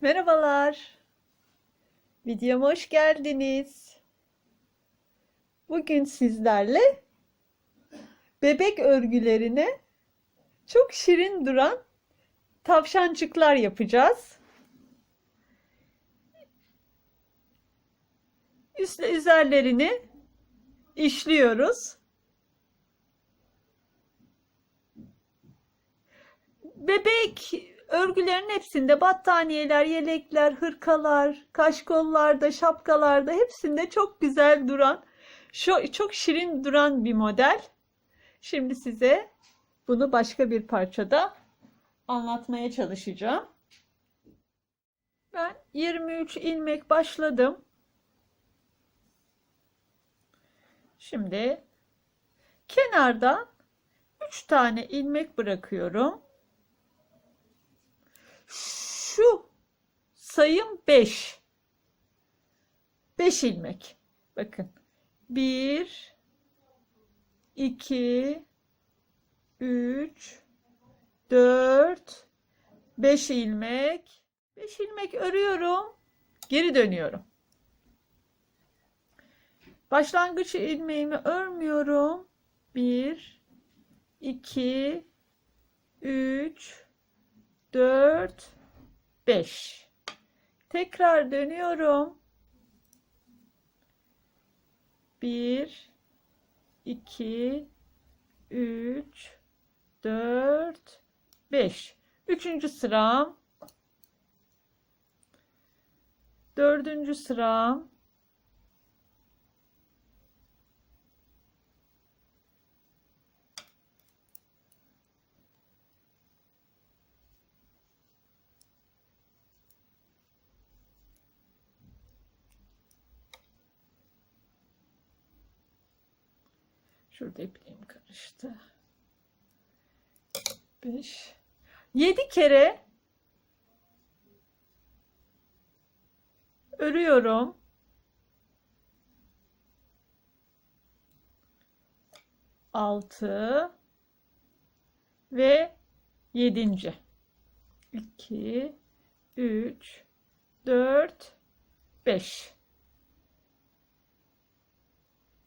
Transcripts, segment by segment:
Merhabalar. Videoma hoş geldiniz. Bugün sizlerle bebek örgülerine çok şirin duran tavşancıklar yapacağız. Üstle üzerlerini işliyoruz. Bebek örgülerin hepsinde battaniyeler, yelekler, hırkalar, kaşkollarda, şapkalarda hepsinde çok güzel duran, çok şirin duran bir model. Şimdi size bunu başka bir parçada anlatmaya çalışacağım. Ben 23 ilmek başladım. Şimdi kenardan 3 tane ilmek bırakıyorum. Şu sayım 5. 5 ilmek. Bakın. 1 2 3 4 5 ilmek. 5 ilmek örüyorum. Geri dönüyorum. Başlangıç ilmeğimi örmüyorum. 1 2 3 4 5 tekrar dönüyorum. 1 2 3 4 5 üçüncü sıram. Dördüncü sıram Şurada ipliğim karıştı. 5 7 kere örüyorum. Altı ve yedinci. İki, üç, dört, beş.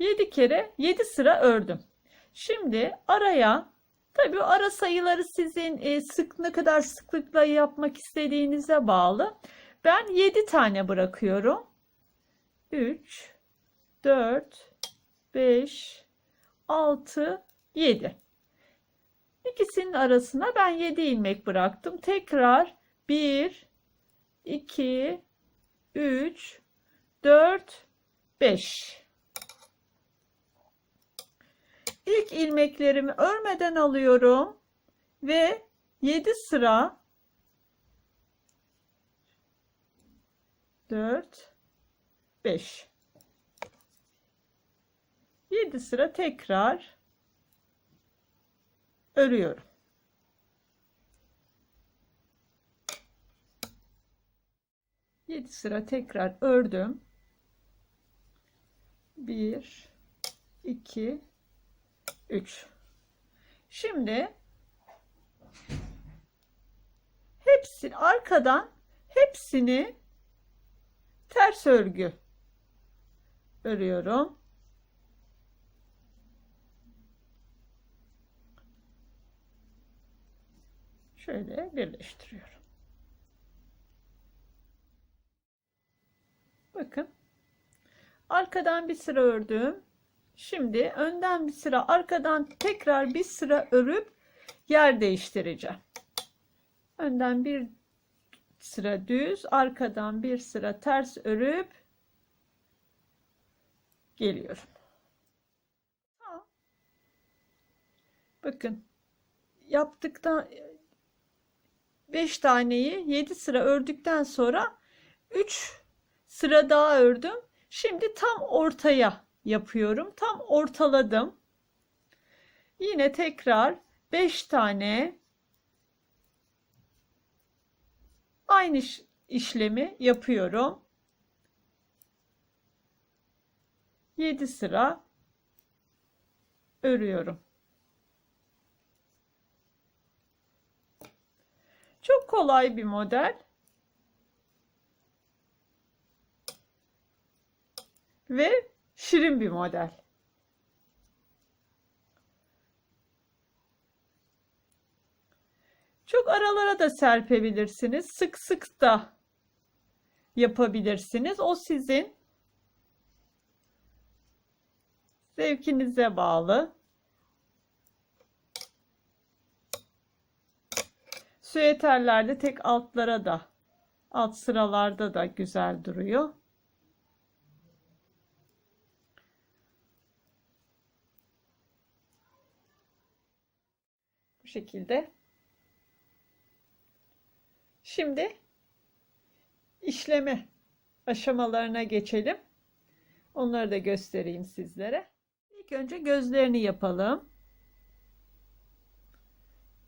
7 kere 7 sıra ördüm. Şimdi araya tabii ara sayıları sizin e, sık ne kadar sıklıkla yapmak istediğinize bağlı. Ben 7 tane bırakıyorum. 3 4 5 6 7. İkisinin arasına ben 7 ilmek bıraktım. Tekrar 1 2 3 4 5 İlk ilmeklerimi örmeden alıyorum ve 7 sıra 4 5 7 sıra tekrar örüyorum. Yedi sıra tekrar ördüm. Bir, iki, 3. Şimdi hepsi arkadan hepsini ters örgü örüyorum. Şöyle birleştiriyorum. Bakın. Arkadan bir sıra ördüm. Şimdi önden bir sıra arkadan tekrar bir sıra örüp yer değiştireceğim. Önden bir sıra düz arkadan bir sıra ters örüp geliyorum. Bakın yaptıktan 5 taneyi 7 sıra ördükten sonra 3 sıra daha ördüm. Şimdi tam ortaya yapıyorum. Tam ortaladım. Yine tekrar 5 tane aynı işlemi yapıyorum. 7 sıra örüyorum. Çok kolay bir model. Ve şirin bir model. Çok aralara da serpebilirsiniz. Sık sık da yapabilirsiniz. O sizin zevkinize bağlı. Süeterlerde tek altlara da alt sıralarda da güzel duruyor. Şekilde. Şimdi işleme aşamalarına geçelim. Onları da göstereyim sizlere. İlk önce gözlerini yapalım.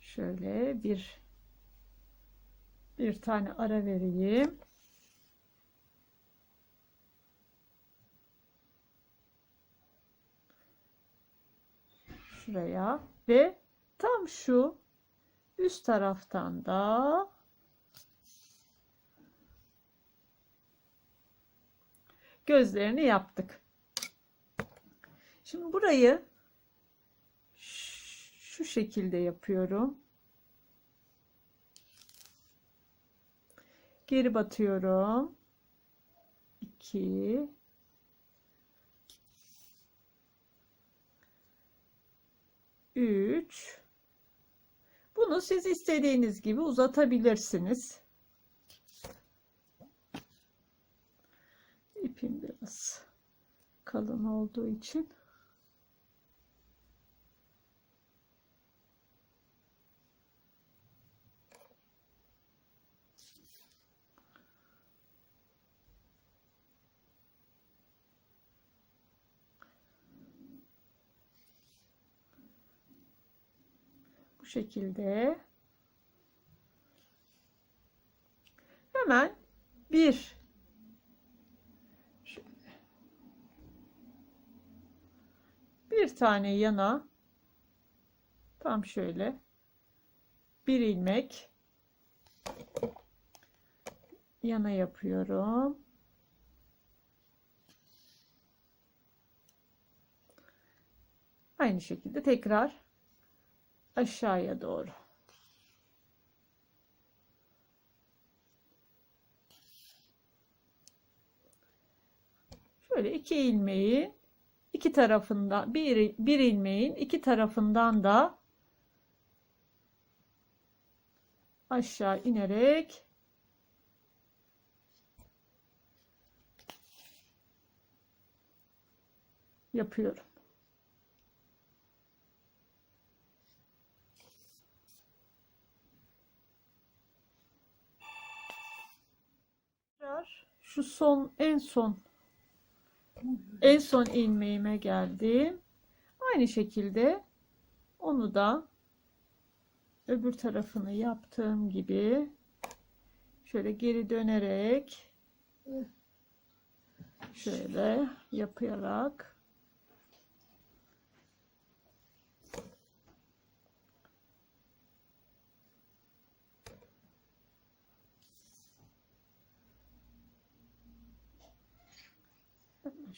Şöyle bir bir tane ara vereyim. Şuraya ve tam şu üst taraftan da gözlerini yaptık. Şimdi burayı şu şekilde yapıyorum. Geri batıyorum. 2 3 Bunu siz istediğiniz gibi uzatabilirsiniz. İpim biraz kalın olduğu için şekilde hemen bir bir tane yana tam şöyle bir ilmek yana yapıyorum. Aynı şekilde tekrar aşağıya doğru. Şöyle iki ilmeği iki tarafında bir, bir ilmeğin iki tarafından da aşağı inerek yapıyorum. Şu son en son en son ilmeğime geldim. Aynı şekilde onu da öbür tarafını yaptığım gibi şöyle geri dönerek şöyle yaparak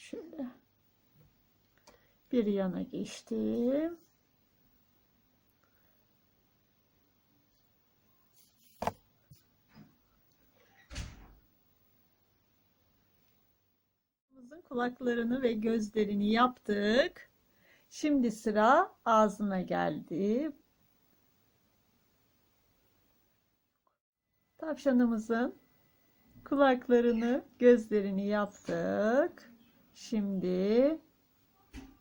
şöyle bir yana geçtim. kulaklarını ve gözlerini yaptık. Şimdi sıra ağzına geldi. Tavşanımızın kulaklarını, gözlerini yaptık. Şimdi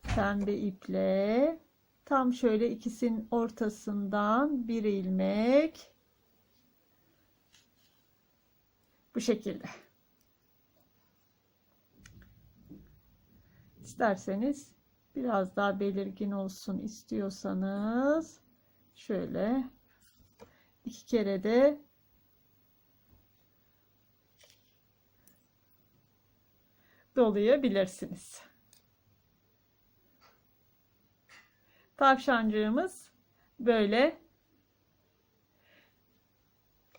pembe iple tam şöyle ikisinin ortasından bir ilmek bu şekilde. İsterseniz biraz daha belirgin olsun istiyorsanız şöyle iki kere de dolayabilirsiniz. Tavşancığımız böyle.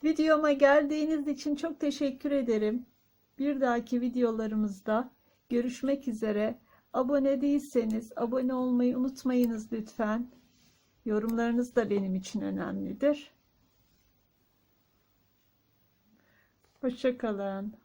Videoma geldiğiniz için çok teşekkür ederim. Bir dahaki videolarımızda Görüşmek üzere. Abone değilseniz abone olmayı unutmayınız lütfen. Yorumlarınız da benim için önemlidir. Hoşça kalın.